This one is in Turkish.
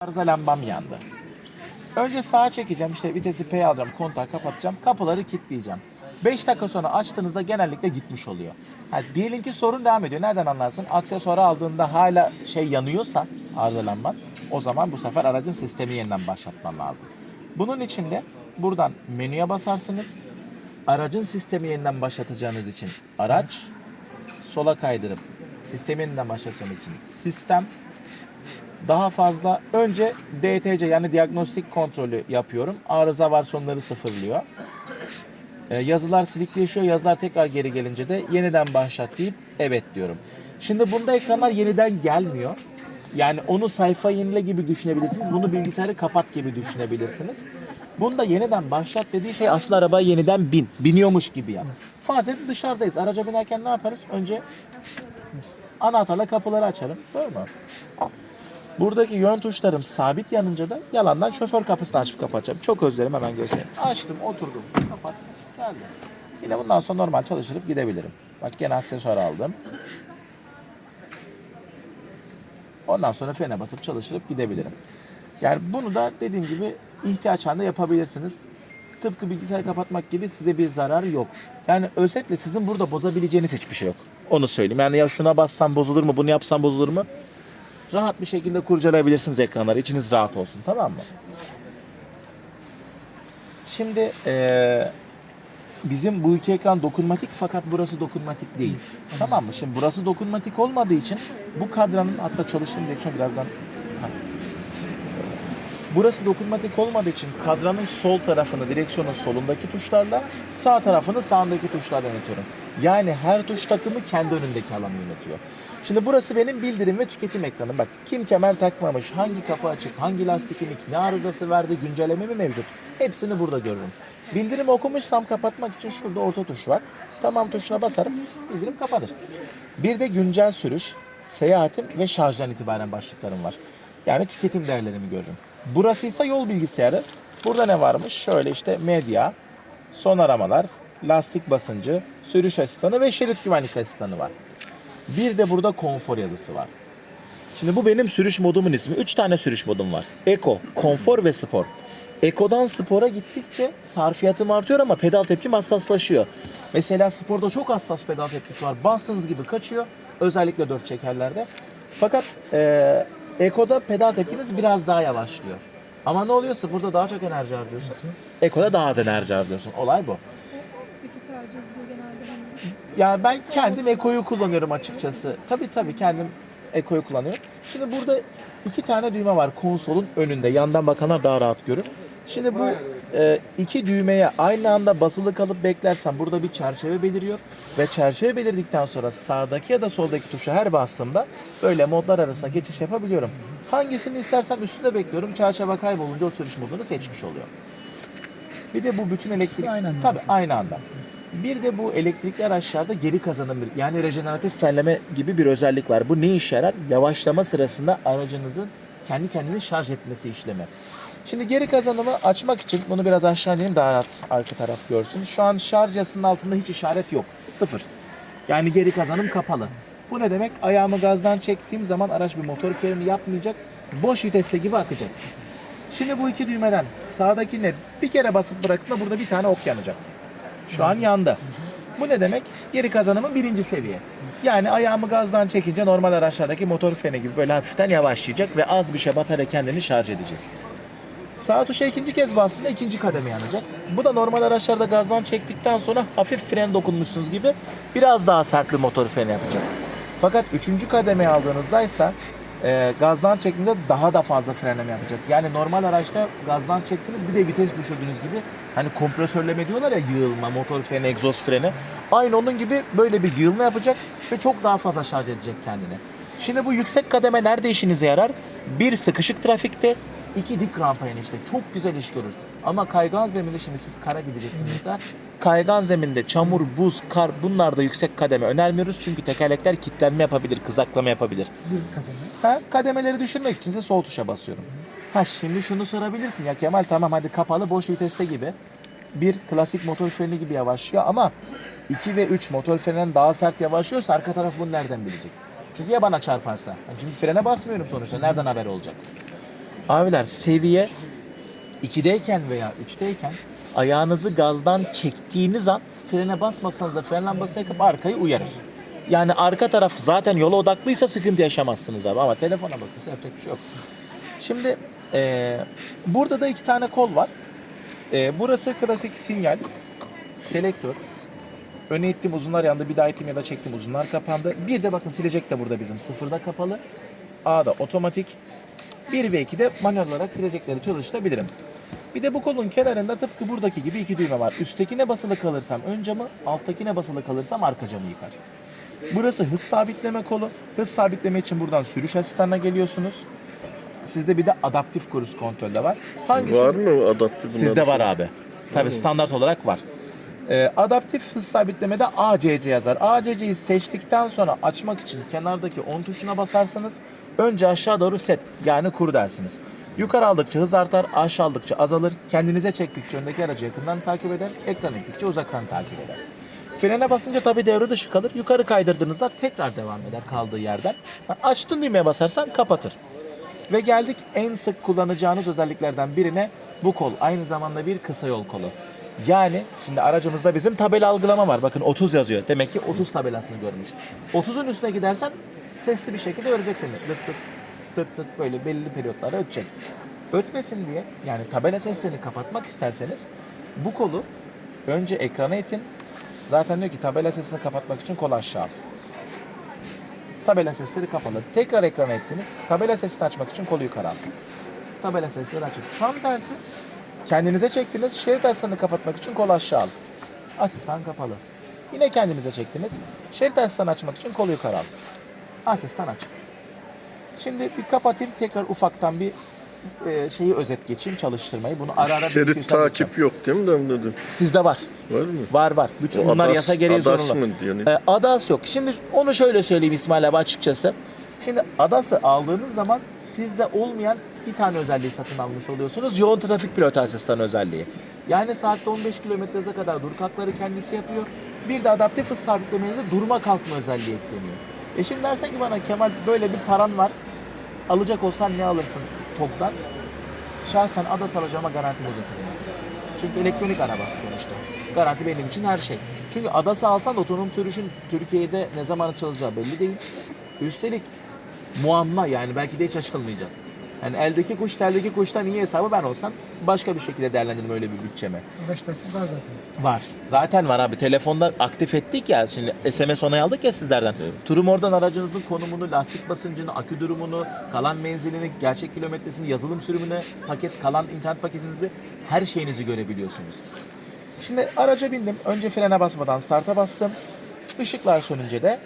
arıza lambam yandı. Önce sağa çekeceğim işte vitesi P alacağım kontağı kapatacağım kapıları kilitleyeceğim. 5 dakika sonra açtığınızda genellikle gitmiş oluyor. Ha, diyelim ki sorun devam ediyor. Nereden anlarsın? Aksesuarı aldığında hala şey yanıyorsa arıza lamban o zaman bu sefer aracın sistemi yeniden başlatman lazım. Bunun için de buradan menüye basarsınız. Aracın sistemi yeniden başlatacağınız için araç sola kaydırıp sistemi yeniden başlatacağınız için sistem daha fazla önce DTC yani diagnostik kontrolü yapıyorum. Arıza var sonları sıfırlıyor. Ee, yazılar silikleşiyor. Yazılar tekrar geri gelince de yeniden başlat deyip evet diyorum. Şimdi bunda ekranlar yeniden gelmiyor. Yani onu sayfa yenile gibi düşünebilirsiniz. Bunu bilgisayarı kapat gibi düşünebilirsiniz. Bunda yeniden başlat dediği şey aslında arabaya yeniden bin. Biniyormuş gibi yap. Farz edin dışarıdayız. Araca binerken ne yaparız? Önce anahtarla kapıları açarım. Doğru mu? Buradaki yön tuşlarım sabit yanınca da yalandan şoför kapısını açıp kapatacağım. Çok özlerim hemen göstereyim. Açtım, oturdum, kapat, geldim. Yine bundan sonra normal çalıştırıp gidebilirim. Bak gene aksesuar aldım. Ondan sonra frene basıp çalıştırıp gidebilirim. Yani bunu da dediğim gibi ihtiyaç halinde yapabilirsiniz. Tıpkı bilgisayar kapatmak gibi size bir zarar yok. Yani özetle sizin burada bozabileceğiniz hiçbir şey yok. Onu söyleyeyim. Yani ya şuna bassam bozulur mu, bunu yapsam bozulur mu? Rahat bir şekilde kurcalayabilirsiniz ekranları. İçiniz rahat olsun tamam mı? Şimdi eee, bizim bu iki ekran dokunmatik fakat burası dokunmatik değil. Tamam mı? Şimdi burası dokunmatik olmadığı için bu kadranın hatta çalıştığım direksiyon birazdan. Burası dokunmatik olmadığı için kadranın sol tarafını direksiyonun solundaki tuşlarla sağ tarafını sağındaki tuşlarla yönetiyorum. Yani her tuş takımı kendi önündeki alanı yönetiyor. Şimdi burası benim bildirim ve tüketim ekranım. Bak kim kemer takmamış, hangi kapı açık, hangi lastik inik, ne arızası verdi, güncelleme mi mevcut? Hepsini burada görürüm. Bildirim okumuşsam kapatmak için şurada orta tuş var. Tamam tuşuna basarım, bildirim kapanır. Bir de güncel sürüş, seyahatim ve şarjdan itibaren başlıklarım var. Yani tüketim değerlerimi görürüm. Burası ise yol bilgisayarı. Burada ne varmış? Şöyle işte medya, son aramalar, lastik basıncı, sürüş asistanı ve şerit güvenlik asistanı var. Bir de burada konfor yazısı var. Şimdi bu benim sürüş modumun ismi. Üç tane sürüş modum var. Eko, konfor ve spor. Eko'dan spora gittikçe sarfiyatım artıyor ama pedal tepkim hassaslaşıyor. Mesela sporda çok hassas pedal tepkisi var. Bastığınız gibi kaçıyor. Özellikle dört çekerlerde. Fakat eee Eko'da pedal tepkiniz biraz daha yavaşlıyor. Ama ne oluyor? Sporda daha çok enerji harcıyorsun. Eko'da daha az enerji harcıyorsun. Olay bu. Ya ben kendim Eko'yu kullanıyorum açıkçası. Tabii tabii kendim Eko'yu kullanıyorum. Şimdi burada iki tane düğme var konsolun önünde. Yandan bakanlar daha rahat görür. Şimdi bu e, iki düğmeye aynı anda basılı kalıp beklersem burada bir çerçeve beliriyor. Ve çerçeve belirdikten sonra sağdaki ya da soldaki tuşa her bastığımda böyle modlar arasında geçiş yapabiliyorum. Hangisini istersem üstünde bekliyorum. Çerçeve kaybolunca o sürüş modunu seçmiş oluyor. Bir de bu bütün elektrik... aynı anda Tabii aynı anda. Bir de bu elektrikli araçlarda geri kazanım yani rejeneratif frenleme gibi bir özellik var. Bu ne işe yarar? Yavaşlama sırasında aracınızın kendi kendini şarj etmesi işlemi. Şimdi geri kazanımı açmak için bunu biraz aşağı ineyim daha rahat arka taraf görsün. Şu an şarj yasının altında hiç işaret yok. Sıfır. Yani geri kazanım kapalı. Bu ne demek? Ayağımı gazdan çektiğim zaman araç bir motor freni yapmayacak. Boş vitesle gibi akacak. Şimdi bu iki düğmeden sağdakine bir kere basıp bıraktığında burada bir tane ok yanacak. Şu an yandı. Bu ne demek? Geri kazanımın birinci seviye. Yani ayağımı gazdan çekince normal araçlardaki motor freni gibi böyle hafiften yavaşlayacak ve az bir şey batarya kendini şarj edecek. Sağ tuşa ikinci kez bastığında ikinci kademe yanacak. Bu da normal araçlarda gazdan çektikten sonra hafif fren dokunmuşsunuz gibi biraz daha sert bir motor freni yapacak. Fakat üçüncü kademeye aldığınızda ise e, gazdan çektiğinizde daha da fazla frenleme yapacak. Yani normal araçta gazdan çektiniz bir de vites düşürdüğünüz gibi hani kompresörleme diyorlar ya yığılma, motor freni, egzoz freni. Aynı onun gibi böyle bir yığılma yapacak ve çok daha fazla şarj edecek kendini. Şimdi bu yüksek kademe nerede işinize yarar? Bir sıkışık trafikte, iki dik rampa inişte çok güzel iş görür. Ama kaygan zeminde şimdi siz kara gideceksiniz de kaygan zeminde çamur, buz, kar bunlarda yüksek kademe önermiyoruz. Çünkü tekerlekler kilitlenme yapabilir, kızaklama yapabilir. bir kademe. Ha, kademeleri düşürmek için ise sol tuşa basıyorum. Ha şimdi şunu sorabilirsin ya Kemal tamam hadi kapalı boş viteste gibi. Bir klasik motor freni gibi yavaşlıyor ama 2 ve 3 motor freninden daha sert yavaşlıyorsa arka taraf bunu nereden bilecek? Çünkü ya bana çarparsa? Çünkü frene basmıyorum sonuçta nereden haber olacak? Abiler seviye 2'deyken veya 3'teyken ayağınızı gazdan çektiğiniz an frene basmasanız da fren lambasını yakıp arkayı uyarır. Yani arka taraf zaten yola odaklıysa sıkıntı yaşamazsınız abi ama telefona bakıyorsa yapacak bir şey yok. Şimdi eee, burada da iki tane kol var. Eee, burası klasik sinyal, selektör. Öne ittim uzunlar yandı, bir daha ittim ya da çektim uzunlar kapandı. Bir de bakın silecek de burada bizim sıfırda kapalı. A'da otomatik. 1 ve 2'de manuel olarak silecekleri çalıştırabilirim. Bir de bu kolun kenarında tıpkı buradaki gibi iki düğme var. Üsttekine basılı kalırsam ön camı, alttakine basılı kalırsam arka camı yıkar. Burası hız sabitleme kolu. Hız sabitleme için buradan sürüş asistanına geliyorsunuz. Sizde bir de adaptif kruz kontrolde var. Hangisi? Var mı adaptif? Sizde var abi. Tabi standart olarak var. Ee, adaptif hız sabitlemede ACC yazar. ACC'yi seçtikten sonra açmak için kenardaki 10 tuşuna basarsanız önce aşağı doğru set yani kur dersiniz. Yukarı aldıkça hız artar, aşağı aldıkça azalır. Kendinize çektikçe öndeki aracı yakından takip eder, ekran ettikçe uzaktan takip eder. Frene basınca tabii devre dışı kalır. Yukarı kaydırdığınızda tekrar devam eder kaldığı yerden. Açtın düğmeye basarsan kapatır. Ve geldik en sık kullanacağınız özelliklerden birine bu kol. Aynı zamanda bir kısa yol kolu. Yani şimdi aracımızda bizim tabela algılama var. Bakın 30 yazıyor. Demek ki 30 tabelasını görmüş. 30'un üstüne gidersen sesli bir şekilde örecek seni. Tıt tıt tıt tıt böyle belli periyotlarda ötecek. Ötmesin diye yani tabela seslerini kapatmak isterseniz bu kolu önce ekrana itin. Zaten diyor ki tabela sesini kapatmak için kol aşağı al. Tabela sesleri kapalı. Tekrar ekrana ettiniz. Tabela sesini açmak için kolu yukarı al. Tabela sesleri açık. Tam tersi. Kendinize çektiniz. Şerit asistanını kapatmak için kolu aşağı al. Asistan kapalı. Yine kendinize çektiniz. Şerit asistanı açmak için kolu yukarı al. Asistan açık. Şimdi bir kapatayım. Tekrar ufaktan bir e, şeyi özet geçeyim çalıştırmayı. Bunu ara ara Şerit takip yok değil mi Damladım? Sizde var. Var mı? Var var. Bütün O bunlar ADAS yasa gereği ADAS zorunlu. mı diyor ne? Ee, ADAS yok. Şimdi onu şöyle söyleyeyim İsmail abi açıkçası. Şimdi ADAS'ı aldığınız zaman sizde olmayan bir tane özelliği satın almış oluyorsunuz. Yoğun trafik pilot asistan özelliği. Yani saatte 15 km hıza kadar dur kalkları kendisi yapıyor. Bir de adaptif hız sabitlemenize durma kalkma özelliği ekleniyor. E şimdi dersen ki bana Kemal böyle bir paran var. Alacak olsan ne alırsın TOG'dan? Şahsen ADAS alacağıma garantimiz yatırılması. Çünkü elektronik araba sonuçta. Garanti benim için her şey. Çünkü ADAS'ı alsan da otonom sürüşün Türkiye'de ne zaman açılacağı belli değil. Üstelik muamma yani belki de hiç açılmayacak. Yani eldeki kuş teldeki kuştan iyi hesabı ben olsam başka bir şekilde değerlendiririm öyle bir bütçeme. 5 dakika daha zaten. Var. Zaten var abi. Telefonda aktif ettik ya. Şimdi SMS onay aldık ya sizlerden. Turum oradan aracınızın konumunu, lastik basıncını, akü durumunu, kalan menzilini, gerçek kilometresini, yazılım sürümünü, paket, kalan internet paketinizi, her şeyinizi görebiliyorsunuz. Şimdi araca bindim. Önce frene basmadan starta bastım. Işıklar sönünce de